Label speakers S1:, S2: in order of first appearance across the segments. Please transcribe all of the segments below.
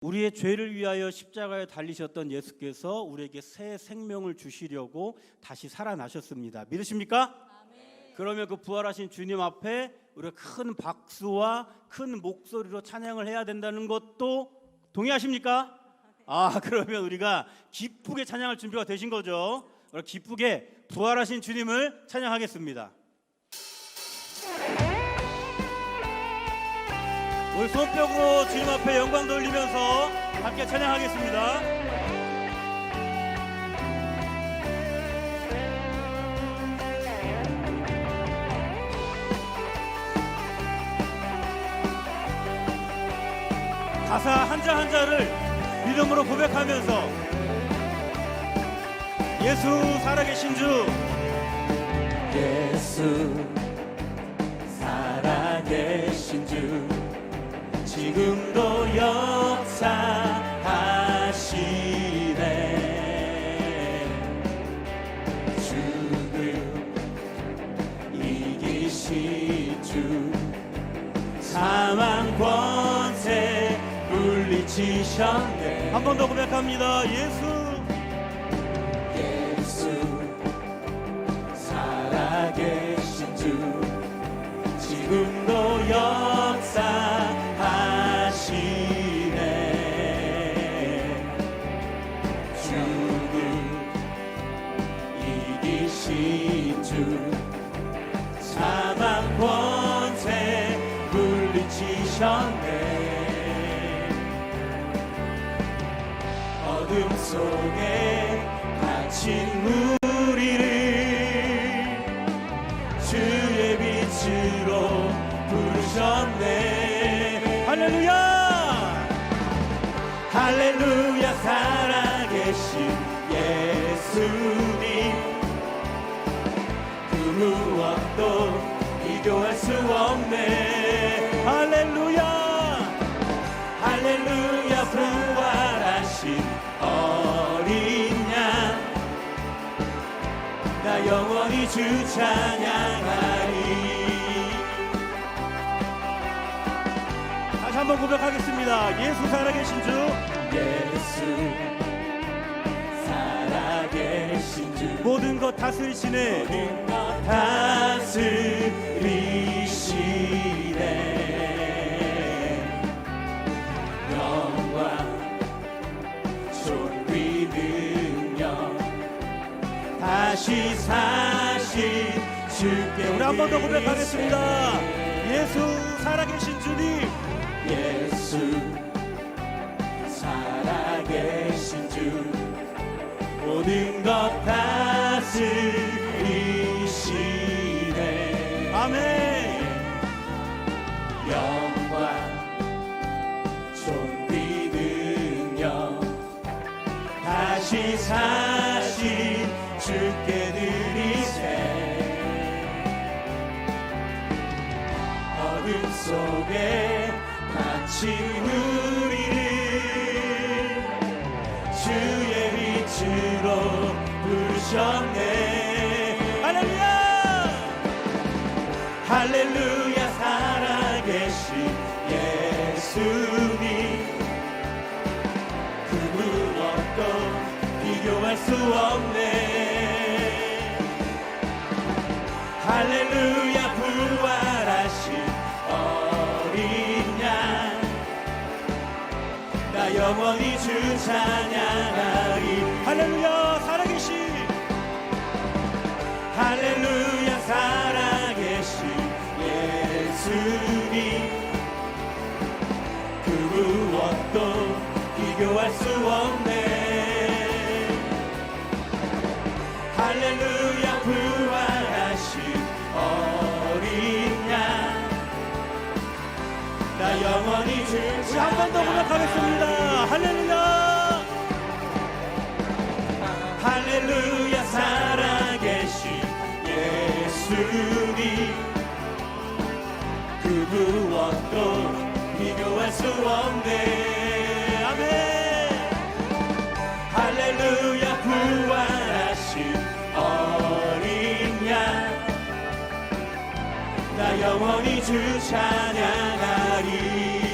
S1: 우리의 죄를 위하여 십자가에 달리셨던 예수께서 우리에게 새 생명을 주시려고 다시 살아나셨습니다. 믿으십니까? 그러면 그 부활하신 주님 앞에 우리가 큰 박수와 큰 목소리로 찬양을 해야 된다는 것도 동의하십니까? 아, 그러면 우리가 기쁘게 찬양할 준비가 되신 거죠. 우리 기쁘게 부활하신 주님을 찬양하겠습니다. 우리 손뼉으로 주님 앞에 영광 돌리면서 함께 찬양하겠습니다. 가사 한자 한자를 믿음으로 고백하면서 예수 살아계신 주
S2: 예수 물리치셨네
S1: 한번 더 고백합니다. 예수
S2: 어둠 속에 갇힌 우리를 주의 빛으로 부르셨네.
S1: 할렐루야!
S2: 할렐루야 살아계신 예수님. 그 무엇도 비교할 수 없네 영원히 주 찬양하리.
S1: 다시 한번 고백하겠습니다. 예수 살아계신 주.
S2: 예수 살아계신 주.
S1: 모든 것 다스리시네.
S2: 모든 것 다스리시네
S1: 한 번 더 고백하겠습니다. 예수 살아계신 주님.
S2: 예수 살아계신 주 모든 것 다스리시네.
S1: 아멘.
S2: 영광 존귀 능력 다시 사 갇힌 우리를 주의 빛으로 부르셨네. 할렐루야! 할렐루야 살아계신 예수님. 그 무엇도 비교할 수 없네. 할렐루야 영원히 주 찬양하리.
S1: 할렐루야 살아계신
S2: 할렐루야 살아계신 예수님. 그 무엇도 비교할 수 없네. 할렐루야 부활하신 어린 양나 영원히 주
S1: 우리 한번더 고백하겠습니다.
S2: 무엇도 비교할 수 없네 아멘. 할렐루야 부활하신 어린 양나 영원히 주 찬양하리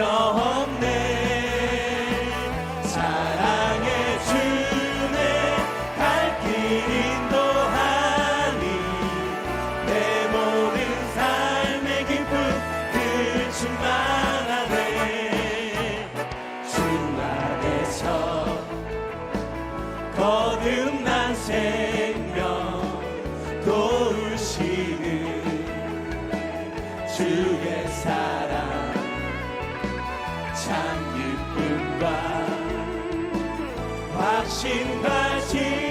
S2: go home. 박신 가신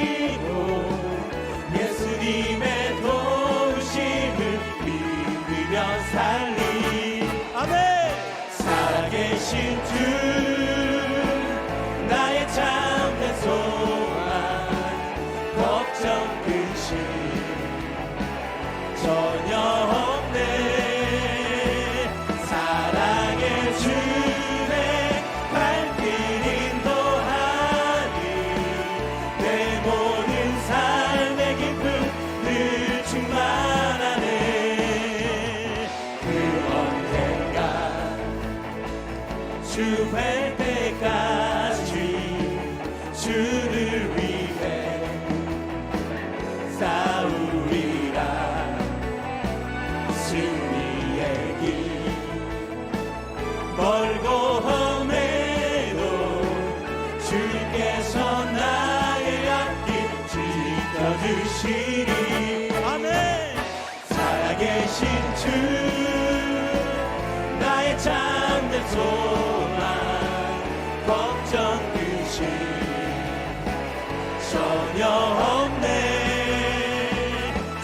S2: 소망 걱정 근심 전혀 없네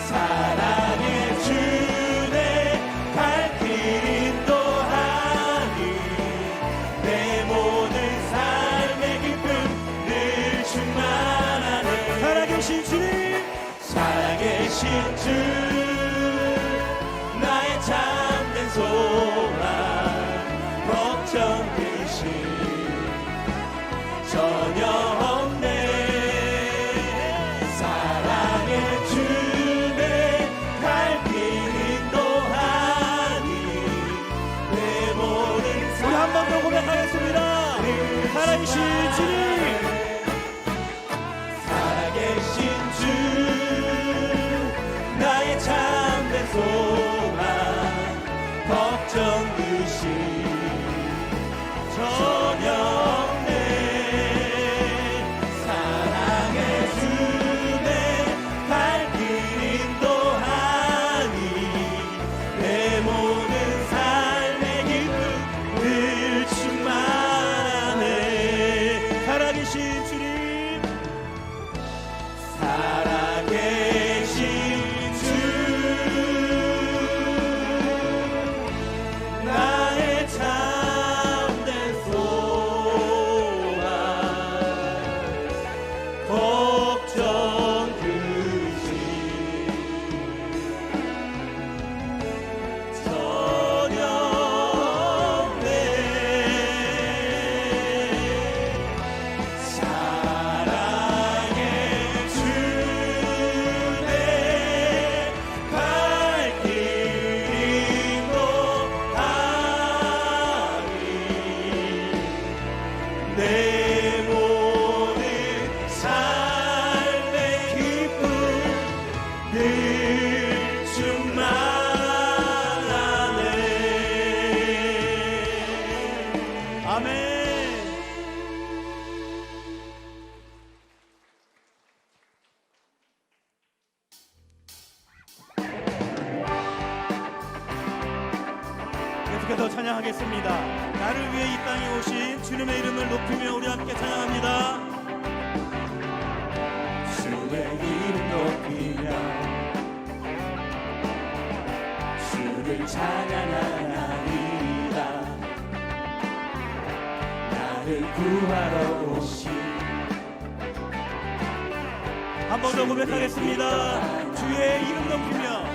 S2: 사랑의 주네 갈 길 인도하니 내 모든 삶의 기쁨 늘 충만하네.
S1: 살아계신 주님
S2: 살아계신
S1: 주님. 있습니다. 살아계신 주님. 함께 더 찬양하겠습니다. 나를 위해 이 땅에 오신 주님의 이름을 높이며 우리 함께 찬양합니다.
S2: 주의 이름 높이며 주를 찬양하나이다 나를 구하러 오신
S1: 한 번 더 고백하겠습니다. 주의 이름 높이며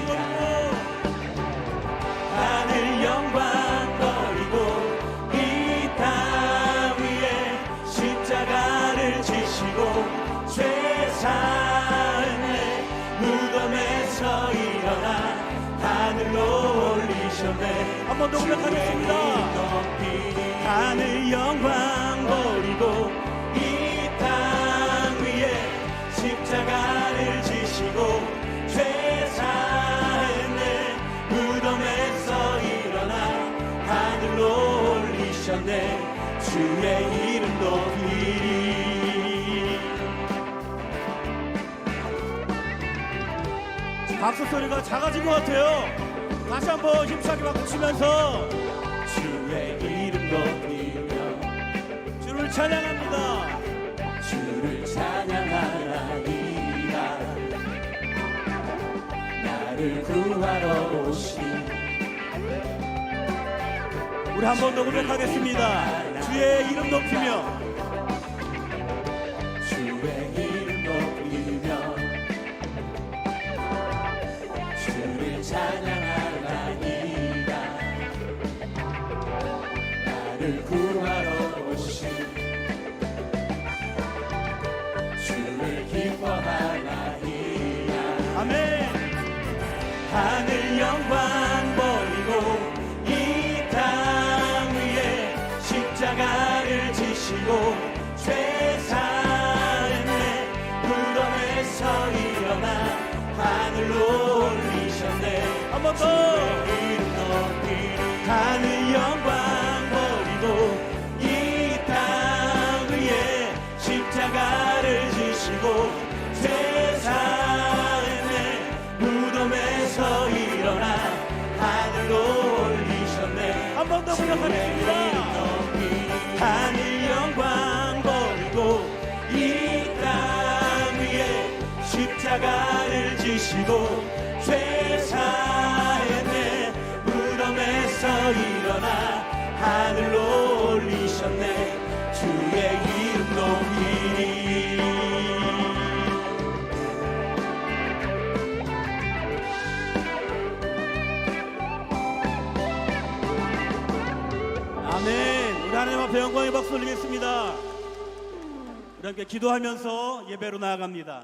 S1: 더 고백하겠습니다.
S2: 하늘 영광 버리고 이 땅 위에 십자가를 지시고 죄사했네 무덤에서 일어나 하늘로 올리셨네 주의 이름 높이리
S1: 박수 소리가 작아진 것 같아요. 다시 한번 힘차게 박수 치면서
S2: 주의 이름 높이며
S1: 주를 찬양합니다.
S2: 주를 찬양하나이다 나를 구하러 오신
S1: 우리 한 번 더 고백하겠습니다. 주의 이름 높이며
S2: 높이 하늘 영광 버리고 이 땅 위에 십자가를 지시고 죄사했네 무덤에서 일어나 하늘로 올리셨네
S1: 한 번더 고백하겠습니다.
S2: 하늘 영광 버리고 이 땅 위에 십자가를 지시고
S1: 박수 올리겠습니다. 함께 기도하면서 예배로 나아갑니다.